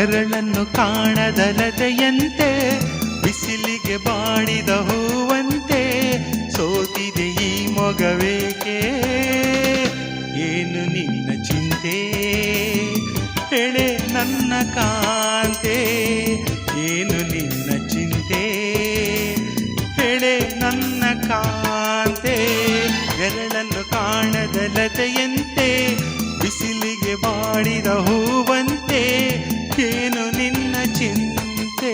ನೆರಳನ್ನು ಕಾಣದ ಲತೆಯಂತೆ ಬಿಸಿಲಿಗೆ ಬಾಡಿದ ಹೂವಂತೆ ಸೋತಿದೆ ಈ ಮೊಗವೇಕೆ? ಏನು ನಿನ್ನ ಚಿಂತೆ? ಎಳೆ ನನ್ನ ಕಾಂತೆ, ಏನು ನಿನ್ನ ಚಿಂತೆ? ಎಳೆ ನನ್ನ ಕಾಂತೆ ಬೆರಳನ್ನು ಕಾಣದ ಲತೆಯಂತೆ ಬಿಸಿಲಿಗೆ ಬಾಡಿದ ಹೂವಂತೆ ಏನು ನಿನ್ನ ಚಿಂತೆ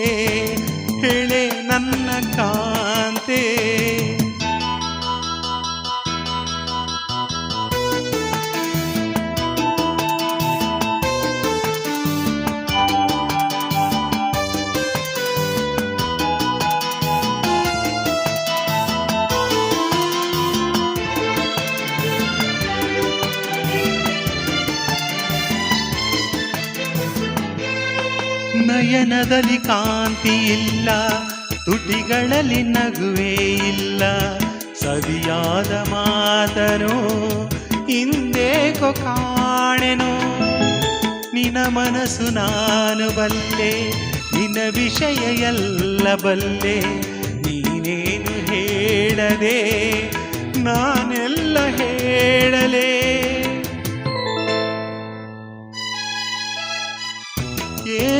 ಹೇಳೆ ನನ್ನ ಕಾಂತೆ. ನಯನದಲ್ಲಿ ಕಾಂತಿ ಇಲ್ಲ ತುಟಿಗಳಲ್ಲಿ ನಗುವೇ ಇಲ್ಲ. ಸವಿಯಾದ ಮಾತನು ಹಿಂದೇಕೋ ಕಾಣೆನೋ. ನಿನ ಮನಸ್ಸು ನಾನು ಬಲ್ಲೆ, ನಿನ್ನ ವಿಷಯ ಎಲ್ಲ ಬಲ್ಲೆ. ನೀನೇನು ಹೇಳದೆ, ನಾನೆಲ್ಲ ಹೇಳಲೇ.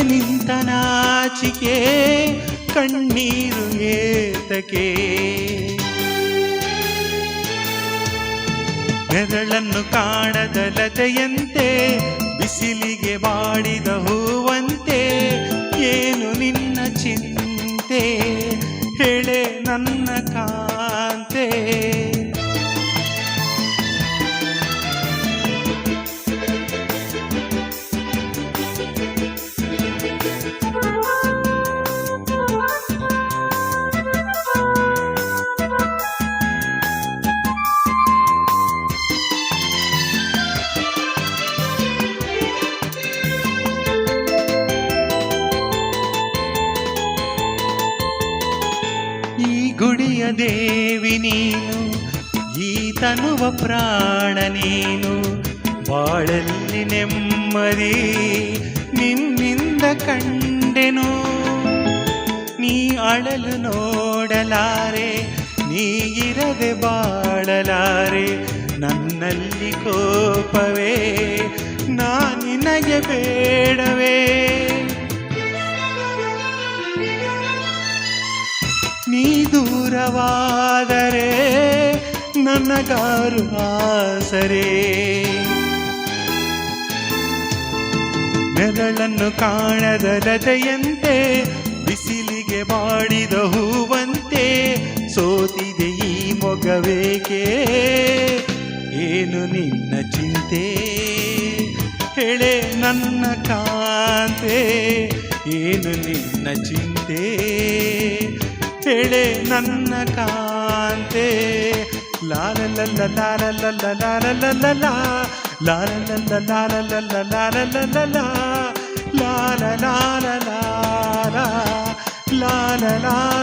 ಏನಿಂತ ನಾಚಿಕೆ ಕಣ್ಣೀರು ಏತಕೆ. ಬೆರಳನ್ನು ಕಾಣದ ಲತೆಯಂತೆ ಬಿಸಿಲಿಗೆ ಬಾಡಿದ ಹೂವಂತೆ ಏನು ನಿನ್ನ ಚಿಂತೆ? ಹೇಳೆ ಗುಡಿಯ ದೇವಿ ನೀನು, ಈ ತನುವ ಪ್ರಾಣ ನೀನು. ಬಾಳಲ್ಲಿ ನೆಮ್ಮದಿ ನಿನ್ನಿಂದ ಕಂಡೆನು. ನೀ ಅಳಲು ನೋಡಲಾರೆ, ನೀ ಇರದೆ ಬಾಳಲಾರೆ, ನನ್ನಲ್ಲಿ ಕೋಪವೇ, ನಾ ನಿನಗೆ ಬೇಡವೇ. ನೀ ದೂರವಾದರೆ ನನ್ನ ಕಾರು ಆಸರೆ. ನೆರಳನ್ನು ಕಾಣದ ರಜೆಯಂತೆ ಬಿಸಿಲಿಗೆ ಬಾಡಿದ ಹೂವಂತೆ, ಸೋತಿದೆ ಈ ಮೊಗವೇಕೆ? ಏನು ನಿನ್ನ ಚಿಂತೆ? ಹೇಳೆ ನನ್ನ ಕಾಂತೆ, ಏನು ನಿನ್ನ ಚಿಂತೆ? ಹೇಳೆ ನನ್ನ ಕಾಂತೆ ಲಾಲ ಲಲ್ಲ ಲಾಲ ಲಲ್ಲ ಲಾಲ ಲಲ್ಲ ಲಾಲ ಲಲ್ಲ ಲಾಲ ಲಲ್ಲ ಲಾಲ ಲಲ್ಲ ಲಾಲ ಲಾಲ ಲಾಲ ಲಾಲ ಲಾಲ